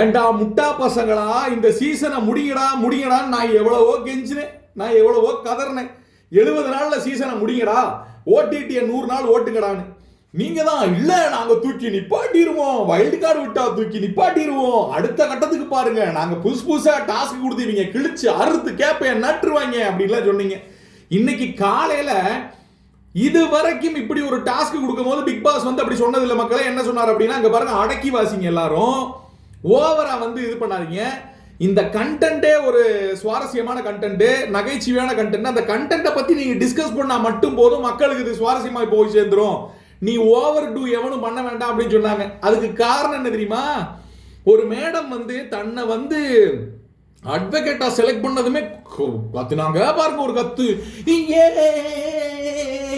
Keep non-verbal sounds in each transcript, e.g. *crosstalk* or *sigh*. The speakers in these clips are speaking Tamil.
ஏன்டா முட்டா பசங்களா? இந்த சீசனை முடியடா முடிங்கடான்னு நான் எவ்வளவோ கெஞ்சினேன். நான் எவ்வளவோ கதறினேன். எழுபது நாள்ல சீசனை முடிங்கடா என் நூறு நாள் ஓட்டுங்கடான்னு. நீங்க தான் இல்ல நாங்க தூக்கி நிப்பாட்டிடுவோம் வைல்டு கார்டு விட்டா தூக்கி நிப்பாட்டிடுவோம் அடுத்த கட்டத்துக்கு பாருங்க. நாங்க புதுசு புதுசா டாஸ்க் கொடுத்துவீங்க. கிழிச்சு அறுத்து கேப்பைய நட்டுருவாங்க அப்படின்லாம் சொன்னீங்க. இன்னைக்கு காலையில இது வரைக்கும் இப்படி ஒரு டாஸ்க் கொடுக்கும்போது பிக் பாஸ் வந்து அப்படி சொன்னது இல்ல மக்களே. என்ன சொன்னார் அப்படின்னா அங்க பாருங்க அடக்கி வாசிங்க எல்லாரும். ஓவரா வந்து இது பண்ணாதீங்க இந்த கண்டென்ட்டே ஒரு சுவாரஸ்யமான கண்டென்ட்டு நகைச்சுவையான கண்டென்ட் அந்த கண்டென்ட்டை பற்றி நீங்கள் டிஸ்கஸ் பண்ணால் மட்டும் போதும் மக்களுக்கு இது சுவாரஸ்யமாக போய் சேர்ந்துரும் நீ ஓவர் டூ எவனும் பண்ண வேண்டாம் அப்படின்னு சொன்னாங்க அதுக்கு காரணம் என்ன தெரியுமா ஒரு மேடம் வந்து தன்னை வந்து அட்வொகேட்டா செலக்ட் பண்ணதுமே கு- கத்துனாங்க பாருங்க ஒரு கத்து ஏ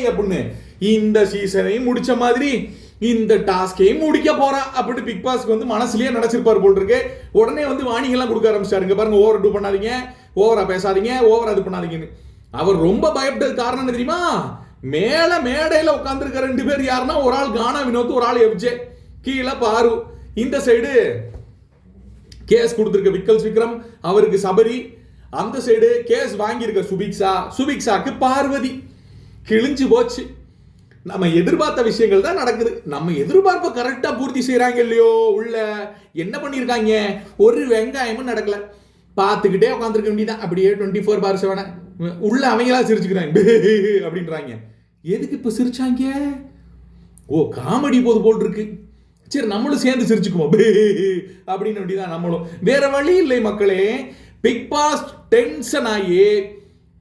அப்படின்னு இந்த சீசனையும் முடிச்ச மாதிரி இந்த டாஸ்கையும் முடிக்க போறா அப்படின்னு பிக் பாஸ்க்கு வந்து மனசுலயே நினைச்சிருப்பாரு போல் இருக்கு உடனே வந்து வாணிகள்லாம் கொடுக்க ஆரம்பிச்சாருங்க பாருங்க ஓவர் டூ பண்ணாதீங்க. ஓவரா பேசாதீங்க. ஓவர் இது பண்ணாதீங்கன்னு. அவர் ரொம்ப பயப்பட்டது காரணம் என்ன தெரியுமா? மேல மேடையில உட்காந்துருக்க ரெண்டு பேர் யாருன்னா ஒரு ஆள் கானா வினோத் ஒரு ஆள் எப்ஜே கீழே பாரு. இந்த சைடு கேஸ் கொடுத்துருக்க விக்கல்ஸ் விக்ரம் அவருக்கு சபரி. அந்த சைடு கேஸ் வாங்கியிருக்க சுபிக்ஷா. சுபிக்ஷாக்கு பார்வதி. கிழிஞ்சு போச்சு. நம்ம எதிர்பார்த்த விஷயங்கள் தான் நடக்குது. நம்ம எதிர்பார்ப்பை கரெக்டாக பூர்த்தி செய்கிறாங்க இல்லையோ உள்ள? என்ன பண்ணியிருக்காங்க? ஒரு வெங்காயமும் நடக்கல. பார்த்துக்கிட்டே உட்காந்துருக்க வேண்டியதான் அப்படியே டுவெண்ட்டி ஃபோர் பார் செவன உள்ள அவங்களா சிரிச்சுக்கிறாங்க. *laughs* அப்படின்றாங்க. எதுக்கு இப்போ சிரிச்சாங்க? ஓ காமெடி போது போல் இருக்கு சரி நம்மளும் சேர்ந்து சிரிச்சுக்குவோம். *laughs* அப்படின்னு அப்படிதான் நம்மளும். வேற வழி இல்லை மக்களே. பிக் பாஸ் டென்ஷன் ஆகி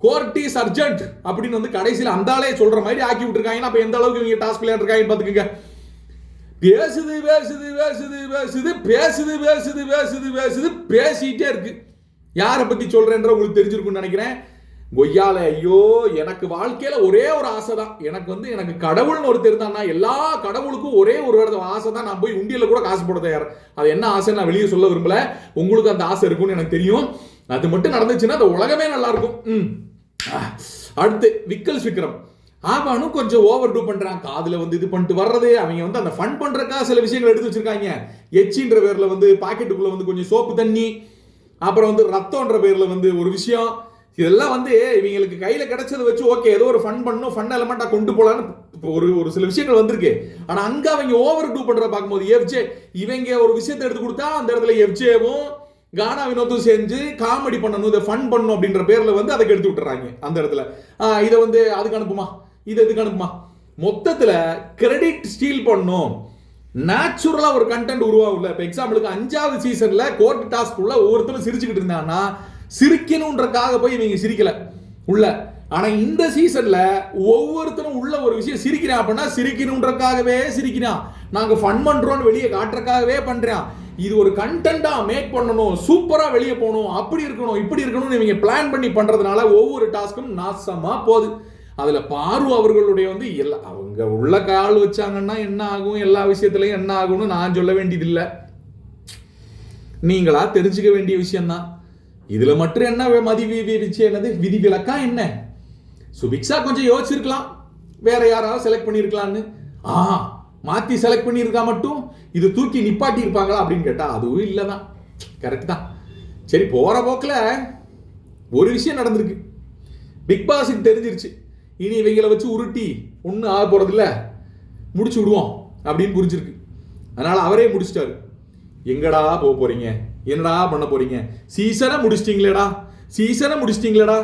கோர்டிஸ் அர்ஜென்ட் அப்படின்னு வந்து கடைசியில் அந்த ஆளே சொல்ற மாதிரி ஆக்கி விட்டுருக்காங்கன்னா அப்ப எந்த அளவுக்கு இவங்க டாஸ்க் விளையாண்டுருக்காங்க பார்த்துக்கங்க பேசுது பேசுது பேசுது பேசுது பேசுது பேசுது பேசுது பேசுது பேசிட்டே இருக்கு. யாரை பத்தி சொல்றேன்ற உங்களுக்கு தெரிஞ்சிருக்கும்னு நினைக்கிறேன். கொய்யால ஐயோ எனக்கு வாழ்க்கையில ஒரே ஒரு ஆசை தான் எனக்கு வந்து எனக்கு கடவுள்னு ஒருத்தர் இருந்தான்னா எல்லா கடவுளுக்கும் ஒரே ஒரு ஆசை தான் நான் போய் உண்டியல கூட காசு போட தயார். அது என்ன ஆசைன்னு நான் வெளியே சொல்ல விரும்பல. உங்களுக்கு அந்த ஆசை இருக்கும்னு எனக்கு தெரியும். அது மட்டும் நடந்துச்சுன்னா அந்த உலகமே நல்லா இருக்கும். ம். அடுத்து விக்கல்ஸ் விக்ரம். அவனும் கொஞ்சம் ஓவர் டூ பண்றான். காதில் வந்து இது பண்ணிட்டு வர்றது அவங்க வந்து அந்த ஃபன் பண்ணுறக்கா சில விஷயங்கள் எடுத்து வச்சுருக்காங்க. எச்சின்ற பேரில் வந்து பாக்கெட்டுக்குள்ளே வந்து கொஞ்சம் சோப்பு தண்ணி அப்புறம் வந்து ரத்தம்ன்ற பேரில் வந்து ஒரு விஷயம். இதெல்லாம் வந்து இவங்களுக்கு கையில் கிடைச்சதை வச்சு ஓகே ஏதோ ஒரு ஃபன் பண்ணும் ஃபன் எலமெண்ட்டாக கொண்டு போலான்னு இப்போ ஒரு ஒரு சில விஷயங்கள் வந்திருக்கு. ஆனால் அங்கே அவங்க ஓவர் டூ பண்ணுற பார்க்கும்போது எஃப்ஜே இவங்க ஒரு விஷயத்தை எடுத்து கொடுத்தா அந்த இடத்துல எஃப்ஜேவும் கானா வினோத்தும் செஞ்சு காமெடி பண்ணணும் இதை ஃபன் பண்ணணும் அப்படின்ற பேரில் வந்து அதை எடுத்து விட்டுறாங்க அந்த இடத்துல. இதை வந்து அதுக்கு அனுப்புமா? இது எதுக்கு அனுப்புமா? மொத்தத்தில் கிரெடிட் ஸ்டீல் பண்ணும். நேச்சுரலாக ஒரு கண்டென்ட் உருவாகல. இப்போ எக்ஸாம்பிளுக்கு அஞ்சாவது சீசனில் கோர்ட் டாஸ்க் உள்ள ஒவ்வொருத்தரும் சிரிச்சுக்கிட்டு இருந்தாங்கன்னா சிரிக்கணுன்றக்காக போய் இவங்க சிரிக்கலை. உள்ள. ஆனால் இந்த சீசனில் ஒவ்வொருத்தரும் உள்ள ஒரு விஷயம் சிரிக்கிறான் அப்படின்னா சிரிக்கணுன்றக்காகவே சிரிக்கிறான். நாங்கள் ஃபன் பண்ணுறோன்னு வெளியே காட்டுறக்காகவே பண்ணுறான் இது ஒரு கண்டென்ட்டா மேக் பண்ணணும் சூப்பராக வெளியே போகணும் அப்படி இருக்கணும் இப்படி இருக்கணும்னு இவங்க பிளான் பண்ணி பண்ணுறதுனால ஒவ்வொரு டாஸ்க்கும் நாசமாக போகுது. அதில் பாரு அவர்களுடைய வந்து எல்லா அவங்க உள்ள கால் வச்சாங்கன்னா என்ன ஆகும் எல்லா விஷயத்துலையும் என்ன ஆகும்னு நான் சொல்ல வேண்டியதில்லை. நீங்களா தெரிஞ்சுக்க வேண்டிய விஷயம்தான். இதில் மட்டும் என்ன வே- மதி வி- என்னது? விதிவிலக்கா என்ன? சுபிக்ஷா கொஞ்சம் யோசிச்சிருக்கலாம். வேற யாராவது செலக்ட் பண்ணியிருக்கலான்னு ஆ மாற்றி செலக்ட் பண்ணியிருக்கா மட்டும் இது தூக்கி நிப்பாட்டி இருப்பாங்களா அப்படின்னு கேட்டால் அதுவும் இல்லை தான் கரெக்ட் தான். சரி போகிற போக்கில் ஒரு விஷயம் நடந்திருக்கு. பிக் பாஸுக்கு தெரிஞ்சிருச்சு. இனி இவங்களை வச்சு உருட்டி ஒன்றும் ஆக போகிறதில்ல முடிச்சு விடுவோம் அப்படின்னு புரிஞ்சிருக்கு. அதனால் அவரே முடிச்சிட்டாரு. எங்கடா போக போகிறீங்க என்னடா பண்ண போகிறீங்க சீசனை முடிச்சிட்டிங்களேடா. சீசனை முடிச்சிட்டிங்களேடா.